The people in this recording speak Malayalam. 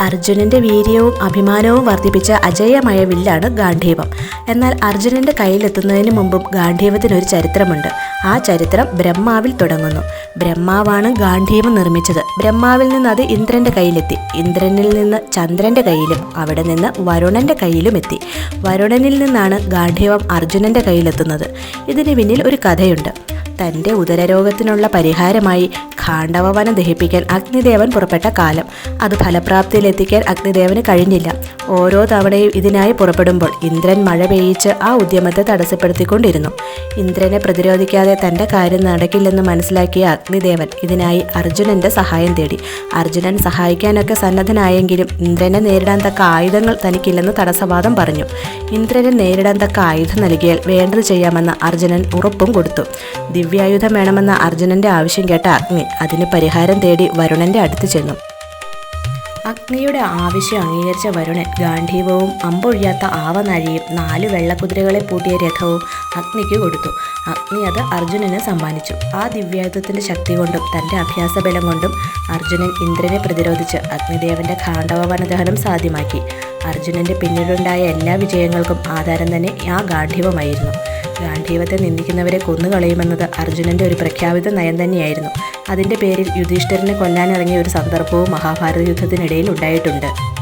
അർജുനന്റെ വീര്യവും അഭിമാനവും വർദ്ധിപ്പിച്ച അജയമായ വില്ലാണ് ഗാന്ധീവം. എന്നാൽ അർജുനന്റെ കയ്യിലെത്തുന്നതിന് മുമ്പും ഗാന്ധീവത്തിനൊരു ചരിത്രമുണ്ട്. ആ ചരിത്രം ബ്രഹ്മാവിൽ തുടങ്ങുന്നു. ബ്രഹ്മാവാണ് ഗാന്ധീവം നിർമ്മിച്ചത്. ബ്രഹ്മാവിൽ നിന്ന് അത് ഇന്ദ്രന്റെ കയ്യിലെത്തി. ഇന്ദ്രനിൽ നിന്ന് ചന്ദ്രന്റെ കയ്യിലും അവിടെ നിന്ന് വരുണന്റെ കയ്യിലും എത്തി. വരുണനിൽ നിന്നാണ് ഗാന്ധീവം അർജുനന്റെ കയ്യിലെത്തുന്നത്. ഇതിന് പിന്നിൽ ഒരു കഥയുണ്ട്. തന്റെ ഉദരരോഗത്തിനുള്ള പരിഹാരമായി ഖാണ്ഡവവനം ദഹിപ്പിക്കാൻ അഗ്നിദേവൻ പുറപ്പെട്ട കാലം. അത് ഫലപ്രാപ്തിയിലെത്തിക്കാൻ അഗ്നിദേവന് കഴിഞ്ഞില്ല. ഓരോ തവണയും ഇതിനായി പുറപ്പെടുമ്പോൾ ഇന്ദ്രൻ മഴ പെയ്യിച്ച് ആ ഉദ്യമത്തെ തടസ്സപ്പെടുത്തിക്കൊണ്ടിരുന്നു. ഇന്ദ്രനെ പ്രതിരോധിക്കാതെ തന്റെ കാര്യം നടക്കില്ലെന്ന് മനസ്സിലാക്കിയ അഗ്നിദേവൻ ഇതിനായി അർജുനന്റെ സഹായം തേടി. അർജുനൻ സഹായിക്കാനൊക്കെ സന്നദ്ധനായെങ്കിലും ഇന്ദ്രനെ നേരിടാൻ തക്ക ആയുധങ്ങൾ തനിക്കില്ലെന്ന് തടസ്സവാദം പറഞ്ഞു. ഇന്ദ്രനെ നേരിടാൻ തക്ക ആയുധം നൽകിയാൽ വേണ്ടത് ചെയ്യാമെന്ന് അർജുനൻ ഉറപ്പും കൊടുത്തു. ദിവ്യായുധം വേണമെന്ന അർജുനന്റെ ആവശ്യം കേട്ട അഗ്നി അതിന് പരിഹാരം തേടി വരുണന്റെ അടുത്ത് ചെന്നു. അഗ്നിയുടെ ആവശ്യം അംഗീകരിച്ച വരുണൻ ഗാന്ധീവവും അമ്പൊഴിയാത്ത ആവനാഴിയും നാല് വെള്ളക്കുതിരകളെ പൂട്ടിയ രഥവും അഗ്നിക്ക് കൊടുത്തു. അഗ്നി അത് അർജുനന് സമ്മാനിച്ചു. ആ ദിവ്യായുധത്തിന്റെ ശക്തി കൊണ്ടും തന്റെ അഭ്യാസബലം കൊണ്ടും അർജുനൻ ഇന്ദ്രനെ പ്രതിരോധിച്ച് അഗ്നിദേവന്റെ ഖാണ്ഡവ വനദഹനം സാധ്യമാക്കി. അർജുനന്റെ പിന്നീടുണ്ടായ എല്ലാ വിജയങ്ങൾക്കും ആധാരം തന്നെ ആ ഗാന്ധീവത്തെ നിന്ദിക്കുന്നവരെ കൊന്നുകളയുമെന്നത് അർജുനന്റെ ഒരു പ്രഖ്യാപിത നയം തന്നെയായിരുന്നു. അതിന്റെ പേരിൽ യുധിഷ്ഠിരനെ കൊല്ലാനിറങ്ങിയ ഒരു സന്ദർഭവും മഹാഭാരത യുദ്ധത്തിനിടയിൽ ഉണ്ടായിട്ടുണ്ട്.